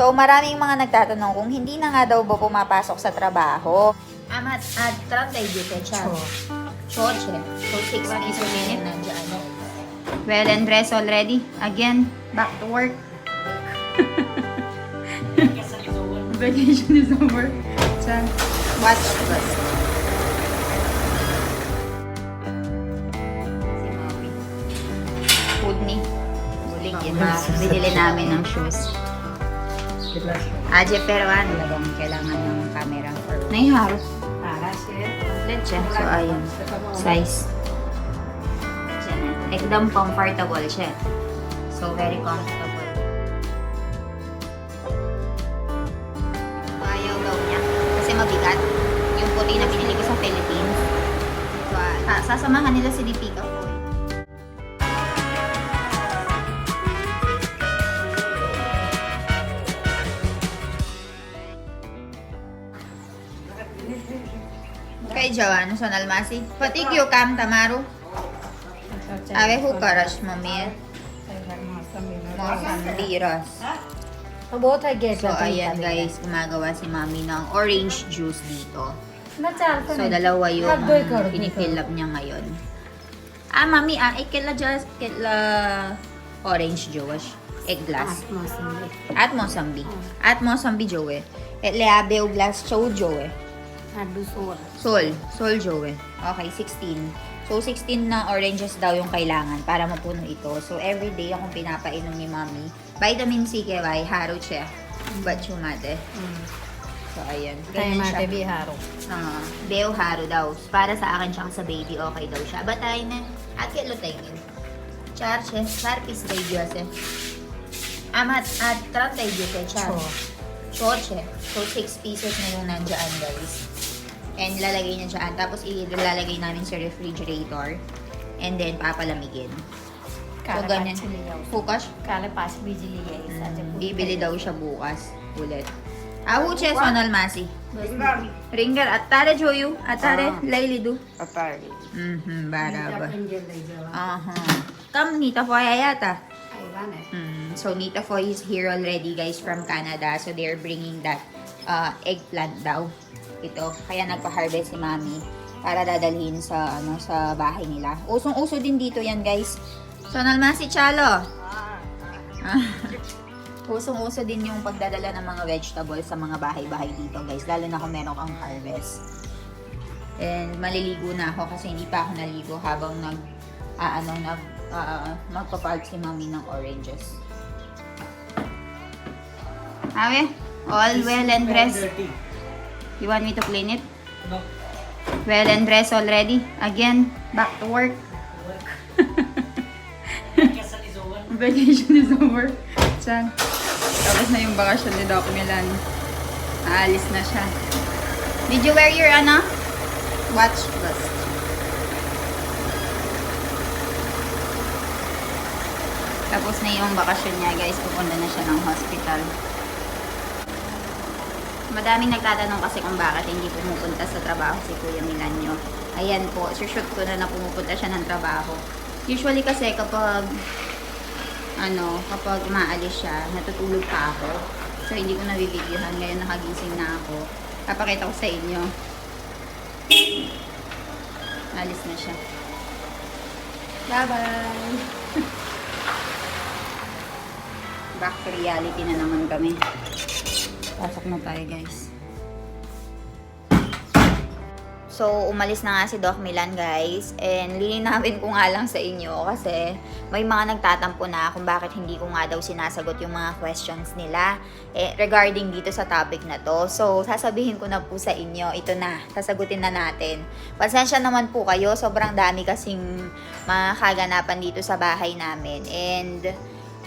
So, maraming mga nagtatanong kung hindi na nga daw ba pumapasok sa trabaho. Amat at 30 dito, siya. Choche. So, 6 pesos minute nandiyan. Well and dressed already. Again, back to work. Vacation is over. Chan. Watch Mami. Food ni. Muling yun. Binili namin ng shoes. Aje, pero ano, talagang kailangan ng camera. Naiharo. Complete siya. So, ayun. Size. Ekdam comfortable siya. So, very comfortable. Ayaw daw niya. Kasi mabigat. Yung puti na binili ko sa Philippines. So, ah, sasamahan nila si Dipika po. થઈ જવાનું સોનલમાસી પતી ગયું કામ તમારું હવે શું કરશ મમ્મીએ મોસંબી રસ બહુ થઈ ગયા એટલે ayan guys, gumagawa si mami ng orange juice dito. Macharto So, dalawa yung Hagdoy ka, pinifill up niya ngayon. Ah, mami, ah, ikila just, ikila orange juice. Egg glass. At mosambi. At mosambi. At mosambi jowe. એટલે આ બે ગ્લાસ ચૌદ જોવે Hadu Sol. Sol. Sol Joel. Okay, 16. So, 16 na oranges daw yung kailangan para mapuno ito. So, everyday akong pinapainom ni Mami. Vitamin C kay Bay, haro siya. Mm. Bacho mate. Mm. So, ayan. Tayo mate, be haro. Uh, beo haro daw. Para sa akin, tsaka sa baby, okay daw siya. But, ay na, at kilo tayo Char, siya. Char, pis tayo siya. Amat, at, at, tram tayo siya. Eh. Char. Choche. So, 6 pieces na yung nandiyan, guys. And lalagay niya dyan. Tapos ilalagay namin sa refrigerator. And then, papalamigin. So, ganyan. Bukas? Kalapas, bibili mm, Bibili daw siya bukas ulit. Ahu siya sonal masi. Ringar atare joyu, atare lailidu. Atare. Mhm, barabar. Aha. Kam nita foy ayata. Mm, so Nita Foy is here already guys from Canada. So they're bringing that uh, eggplant daw. Ito. Kaya nagpa-harvest si Mami para dadalhin sa ano sa bahay nila. Usong-uso din dito yan guys. Sonal Masi Chalo. Usong-uso din yung pagdadala ng mga vegetables sa mga bahay-bahay dito guys. Lalo na kung meron kang harvest. And maliligo na ako kasi hindi pa ako naligo habang nag ah, ano nag uh, magpapalp si mami ng oranges. Ave, all well and dressed. You want me to clean it? No. Well and dressed already. Again, back to work. Vacation is over. Vacation is over. Chan. Tapos na yung bakasyon ni Doc Milan. Aalis na siya. Did you wear your ano? Watch vest. Tapos na yung bakasyon niya guys. Pupunta na siya ng hospital. Madaming nagtatanong kasi kung bakit hindi pumupunta sa trabaho si Kuya Milanyo. Ayan po, shoot ko na na pumupunta siya ng trabaho. Usually kasi kapag ano, kapag umaalis siya, natutulog pa ako. So, hindi ko nabibidyohan. Ngayon nakagising na ako. Papakita ko sa inyo. Alis na siya. Bye-bye! Back to reality na naman kami. Pasok na tayo, guys. So, umalis na nga si Doc Milan, guys. And lilinawin ko nga lang sa inyo kasi may mga nagtatampo na kung bakit hindi ko nga daw sinasagot yung mga questions nila eh, regarding dito sa topic na to. So, sasabihin ko na po sa inyo, ito na, sasagutin na natin. Pasensya naman po kayo, sobrang dami kasing mga kaganapan dito sa bahay namin. And,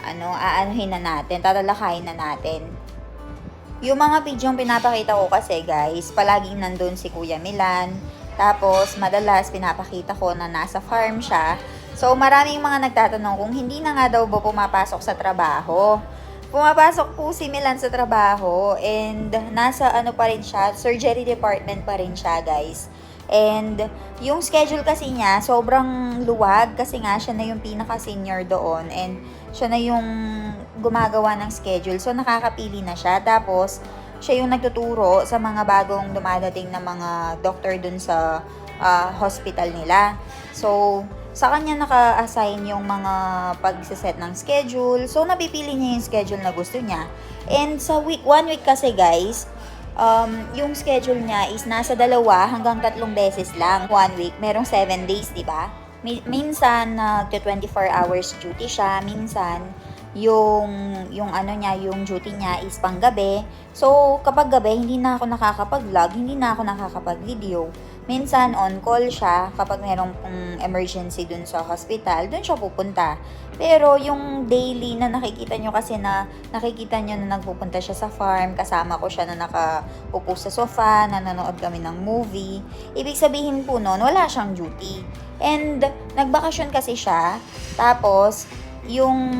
ano, aanuhin na natin, tatalakayin na natin. Yung mga video yung pinapakita ko kasi guys, palaging nandun si Kuya Milan. Tapos, madalas pinapakita ko na nasa farm siya. So, maraming mga nagtatanong kung hindi na nga daw ba pumapasok sa trabaho. Pumapasok po si Milan sa trabaho and nasa ano pa rin siya, surgery department pa rin siya guys. And yung schedule kasi niya, sobrang luwag kasi nga siya na yung pinaka-senior doon. And siya na yung gumagawa ng schedule. So, nakakapili na siya. Tapos, siya yung nagtuturo sa mga bagong dumadating na mga doctor dun sa ah, hospital nila. So, sa kanya naka-assign yung mga pag-set ng schedule. So, napipili niya yung schedule na gusto niya. And sa week, one week kasi guys, um, yung schedule niya is nasa dalawa hanggang tatlong beses lang. One week, merong seven days, di ba? Mi- minsan, nag-24 hours duty siya. Minsan, yung, yung ano niya, yung duty niya is panggabi. So, kapag gabi, hindi na ako nakakapag-vlog, hindi na ako nakakapag-video. Minsan, on-call siya kapag merong pong emergency dun sa hospital, dun siya pupunta. Pero yung daily na nakikita nyo kasi na nakikita nyo na nagpupunta siya sa farm, kasama ko siya na nakaupo sa sofa, nanonood kami ng movie. Ibig sabihin po nun, wala siyang duty. And nagbakasyon kasi siya, tapos yung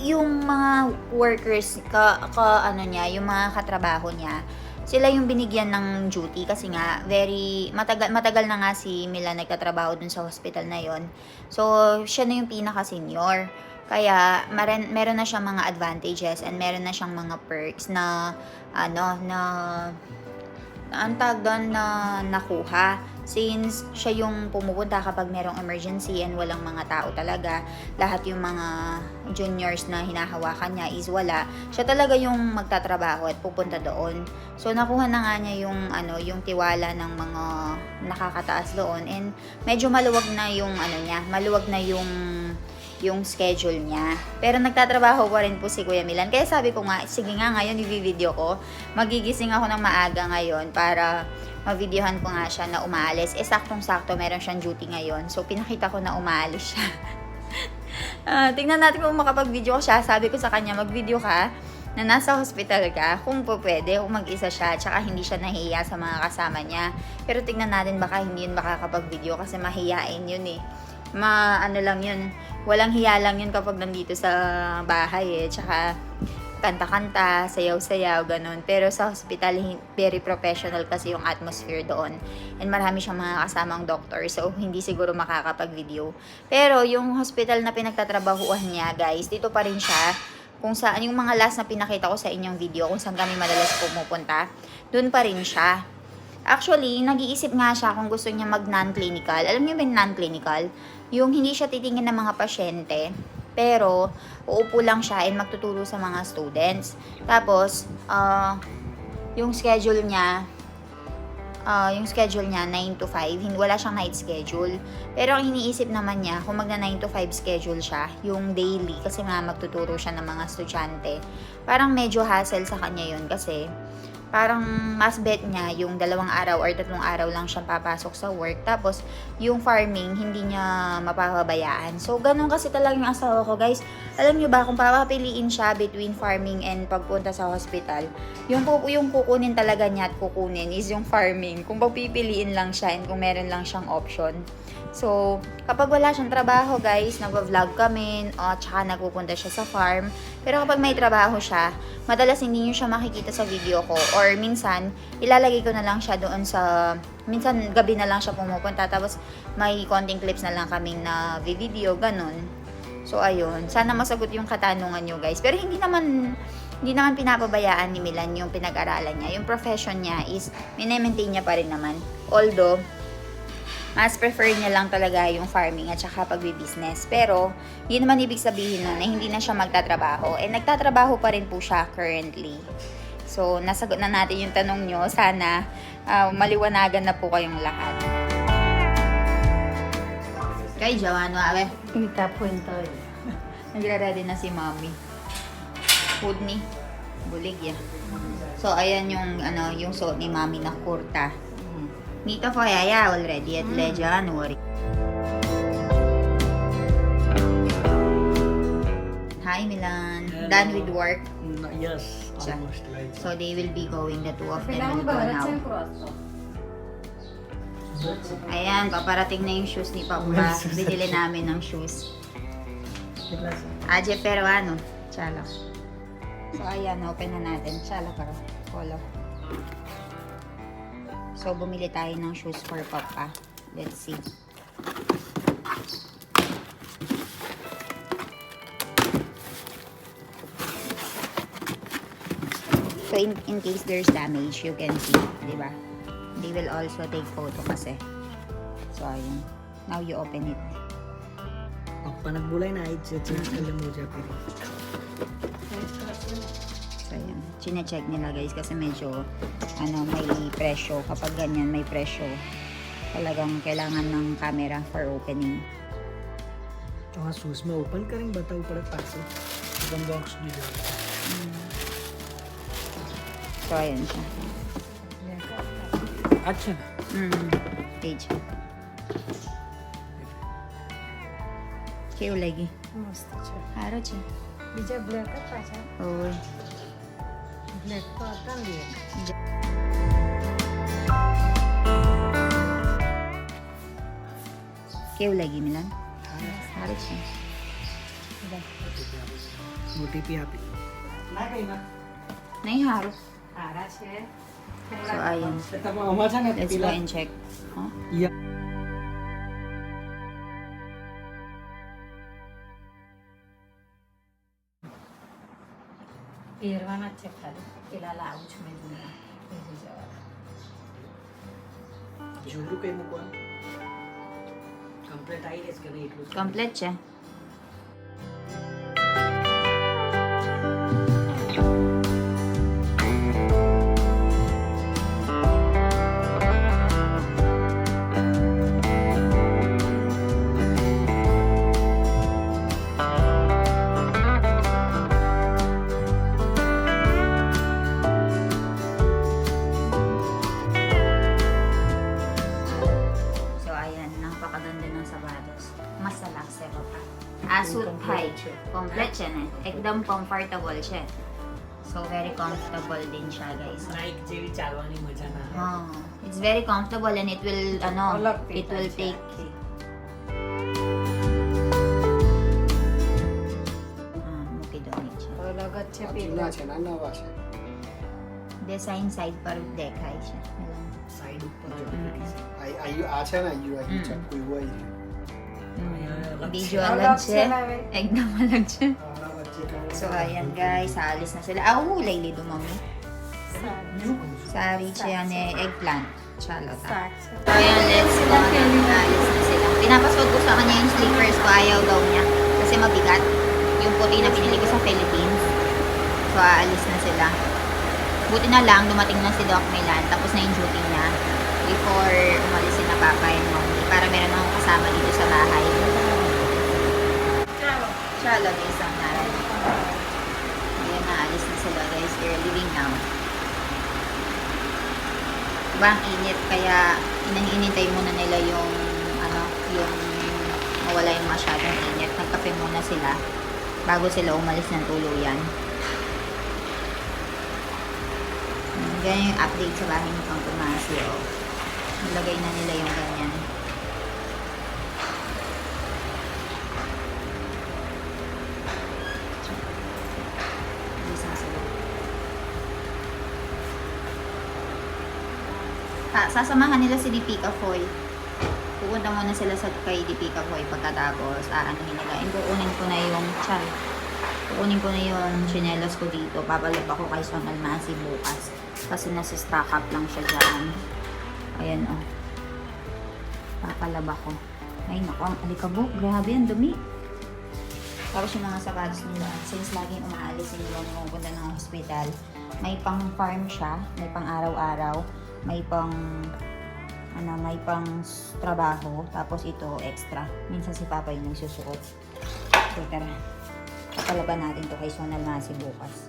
yung mga workers ka, ka ano niya, yung mga katrabaho niya, sila yung binigyan ng duty kasi nga very matagal matagal na nga si Mila nagtatrabaho dun sa hospital na yon. So siya na yung pinaka senior. Kaya meron meron na siyang mga advantages and meron na siyang mga perks na ano na ang tawag doon na nakuha since siya yung pumupunta kapag merong emergency and walang mga tao talaga lahat yung mga juniors na hinahawakan niya is wala siya talaga yung magtatrabaho at pupunta doon. So nakuha na nga niya yung ano yung tiwala ng mga nakakataas doon and medyo maluwag na yung ano niya maluwag na yung yung schedule niya. Pero nagtatrabaho pa rin po si Kuya Milan. Kaya sabi ko nga, sige nga ngayon i-video ko. Magigising ako ng maaga ngayon para mavideohan ko nga siya na umaalis. Eh, saktong-sakto, meron siyang duty ngayon. So, pinakita ko na umaalis siya. Ah, tingnan natin kung makapag-video ko siya. Sabi ko sa kanya, mag-video ka na nasa hospital ka, kung po pwede, kung mag-isa siya, tsaka hindi siya nahiya sa mga kasama niya. Pero tingnan natin baka hindi yun makakapag-video kasi mahiyain yun eh. Ma, ano lang yun, walang hiya lang yun kapag nandito sa bahay eh. Tsaka, kanta-kanta, sayaw-sayaw, ganun. Pero sa hospital, very professional kasi yung atmosphere doon. And marami siyang mga kasamang doctor, so hindi siguro makakapag-video. Pero yung hospital na pinagtatrabahuan niya, guys, dito pa rin siya. Kung saan, yung mga last na pinakita ko sa inyong video, kung saan kami madalas pumupunta, doon pa rin siya. Actually, nag-iisip nga siya kung gusto niya mag non-clinical. Alam niyo ba yung non-clinical? Yung hindi siya titingin ng mga pasyente, pero uupo lang siya and magtuturo sa mga students. Tapos, ah, yung schedule niya, ah, yung schedule niya 9 to 5, hindi wala siyang night schedule. Pero ang iniisip naman niya, kung magna 9 to 5 schedule siya, yung daily, kasi nga magtuturo siya ng mga estudyante, parang medyo hassle sa kanya yun kasi parang mas bet niya yung dalawang araw or tatlong araw lang siya papasok sa work. Tapos, yung farming, hindi niya mapapabayaan. So, ganun kasi talaga yung asawa ko, guys. Alam niyo ba, kung papapiliin siya between farming and pagpunta sa hospital, yung, yung kukunin talaga niya at kukunin is yung farming. Kung pagpipiliin lang siya and kung meron lang siyang option. So, kapag wala siyang trabaho, guys, nagwa-vlog kami, o tsaka nagpupunta siya sa farm. Pero kapag may trabaho siya, madalas hindi niyo siya makikita sa video ko. Or minsan, ilalagay ko na lang siya doon sa... Minsan, gabi na lang siya pumupunta. Tapos, may konting clips na lang kaming na video, ganun. So, ayun. Sana masagot yung katanungan nyo, guys. Pero hindi naman hindi naman pinapabayaan ni Milan yung pinag-aralan niya. Yung profession niya is, minemaintain niya pa rin naman. Although, mas prefer niya lang talaga yung farming at saka pagbi-business. Pero, yun naman ibig sabihin nun na hindi na siya magtatrabaho. And nagtatrabaho pa rin po siya currently. So, nasagot na natin yung tanong nyo. Sana ah, maliwanagan na po kayong lahat. Kay Joanne, abe. Kita punto. Nagre-ready na si Mommy. Food ni. Bulig ya. So, ayan yung, ano, yung suot ni Mommy na kurta. Nito po yaya already at le January. Hi Milan. Done with work. Mm, Yes, almost like So they will be going, the two of them will go now. Ayan, paparating na yung shoes ni Papa. Binili namin ng shoes. Aje pero ano, chala. So ayan, open na natin. Chala karo. Polo. So, bumili tayo ng shoes for Papa. Let's see. So, in, in case there's damage, you can see, di ba? They will also take photo kasi. So, ayun. Now, you open it. Pag panagbulay na, it's it's not alam mo, Japanese chinecheck nila guys kasi medyo ano may presyo. Kapag ganyan may presyo. Talagang kailangan ng camera for opening. Tsaka sus may open ka rin ba? Tao para paso. Ang box dito mm. so ayan siya. At siya na. Mm, page. केव लगी मस्त छ हारो छ बिजा ब्ल्याक पाछा ओय કેવું લાગી મિલન? સારું છે. ઓટીપી આપી. નહીં સારું સારા છે. તો આ છે ને પેલા એન ચેક હા? પહેરવાના જ છે ખાલી. પેલા લાવું છું મેં જૂના પહેરી જવા જોરું કઈ મૂકવાનું? કમ્પ્લેટ આવી જશે કે નહીં એટલું કમ્પ્લેટ છે. કમ્ફર્ટેબલ છે. So very comfortable din siya guys. Nike જેવી ચાલવાની મજા ના હા it's very comfortable and it will no it will take અલગ જ છે પેલા છે સાઈડ પર દેખાય છે. બીજું અલગ છે. એકદમ અલગ છે. So, ayan guys, alis na sila. Ah, umulay dito, mami. Sari, chiyane, eh, eggplant. Charlotte. ah. So, ayan, let's go. Ayan, alis na sila. Pinapasod ko sa kanya yung slippers ko. Ayaw daw niya. Kasi mabigat. Yung puti na pinili ko sa Philippines. So, aalis na sila. Buti na lang, dumating na si Doc Milan. Tapos na yung duty niya. Before umalis si na Papa and Mommy. Para meron akong kasama dito sa bahay. Charlotte, isa. Diba ang init kaya inahinintay muna nila yung ano, yung mawala yung masyadong init. Nagkape muna sila bago sila umalis ng tuluyan. Ganyan yung update sa bahay ni Pang Tomasio. Nilagay na nila yung ganyan. Alis na sila. Ah, sasamahan nila si Dipika Foy. Pupunta muna sila sa kay Dipika Foy pagkatapos aanuhin nila. And ko na yung chan. Kukunin ko na yung chinelas ko dito. Papalab ako kay Son Almasi bukas. Kasi nasa stock up lang siya dyan. Ayan o. Oh. Papalab ako. Ay naku, ang alikabok. Grabe, ang dumi. Tapos yung mga sapatos nila, since laging umaalis sila nung pupunta ng hospital, may pang farm siya, may pang araw-araw, may pang ano, may pang trabaho, tapos ito extra. Minsan si Papa yung nagsusuot. So tara, papalaban natin to kay Sonal Masi bukas.